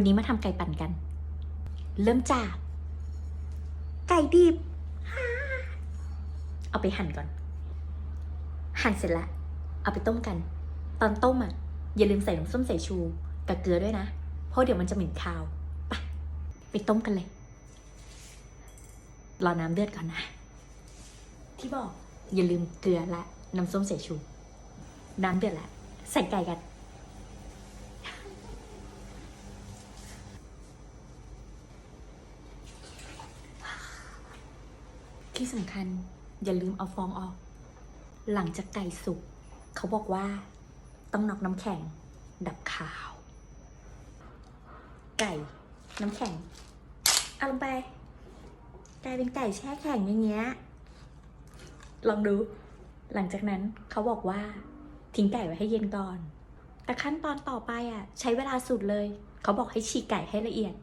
วันนี้มาทำไก่ปั่นกัน เริ่มจาก ไก่ดิบ เอาไปหั่นก่อน หั่นเสร็จแล้วเอาไปต้มกัน ตอนต้มอะ อย่าลืมใส่น้ำส้มสายชู กับเกลือด้วยนะ เพราะเดี๋ยวมันจะเหม็นคาวไปไปต้มกันเลย รอน้ำเดือดก่อนนะ ที่บอกอย่าลืมเกลือและน้ำส้มสายชู น้ำเดือดแล้วใส่ไก่กัน ที่สำคัญอย่าลืมเอาฟองออก หลังจากไก่สุกเขาบอกว่า ต้องนอกน้ำแข็ง ดับขาว ไก่ น้ำแข็ง เอาลงไปกลายเป็นไก่แช่แข็งอย่างเงี้ย ลองดู หลังจากนั้นเขาบอกว่า ทิ้งไก่ไว้ให้เย็นก่อน แต่ขั้นตอนต่อไปอะ ใช้เวลาสุดเลย เขาบอกให้ฉีกไก่ให้ละเอียด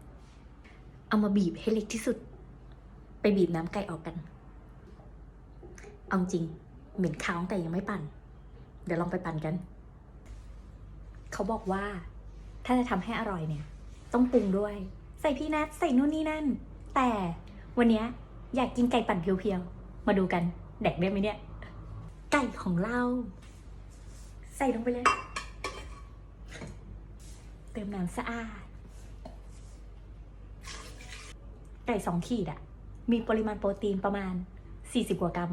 เอามาบีบให้เล็กที่สุด ไปบีบน้ำไก่ออกกัน เอาจริง เหม็นคาวแต่ยังไม่ปั่น เดี๋ยวลองไปปั่นกัน เขาบอกว่า ถ้าจะทำให้อร่อยเนี่ย ต้องปรุงด้วย ใส่พี่นัทใส่นู่นนี่นั่น แต่วันนี้อยากกินไก่ปั่นเพียวๆ มาดูกัน แดกได้ไหมเนี่ย ไก่ของเรา ใส่ลงไปเลย เติมน้ำสะอาด ไก่สองขีดอะมีปริมาณโปรตีนประมาณ 40 กว่ากรัม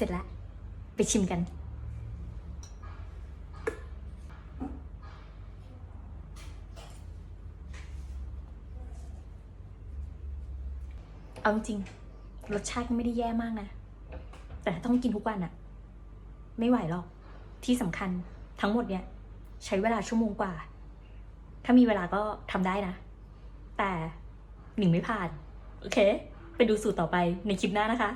สร็จแล้ว ไปชิมกัน เอาจริง รสชาติก็ไม่ได้แย่มากนะ แต่ต้องกินทุกวันอะไม่ไหวหรอก ที่สำคัญทั้งหมดเนี่ย ใช้เวลาชั่วโมงกว่า ถ้ามีเวลาก็ทำได้นะ แต่หนึ่งไม่ผ่าน โอเค ไปดูสูตรต่อไปในคลิปหน้านะคะ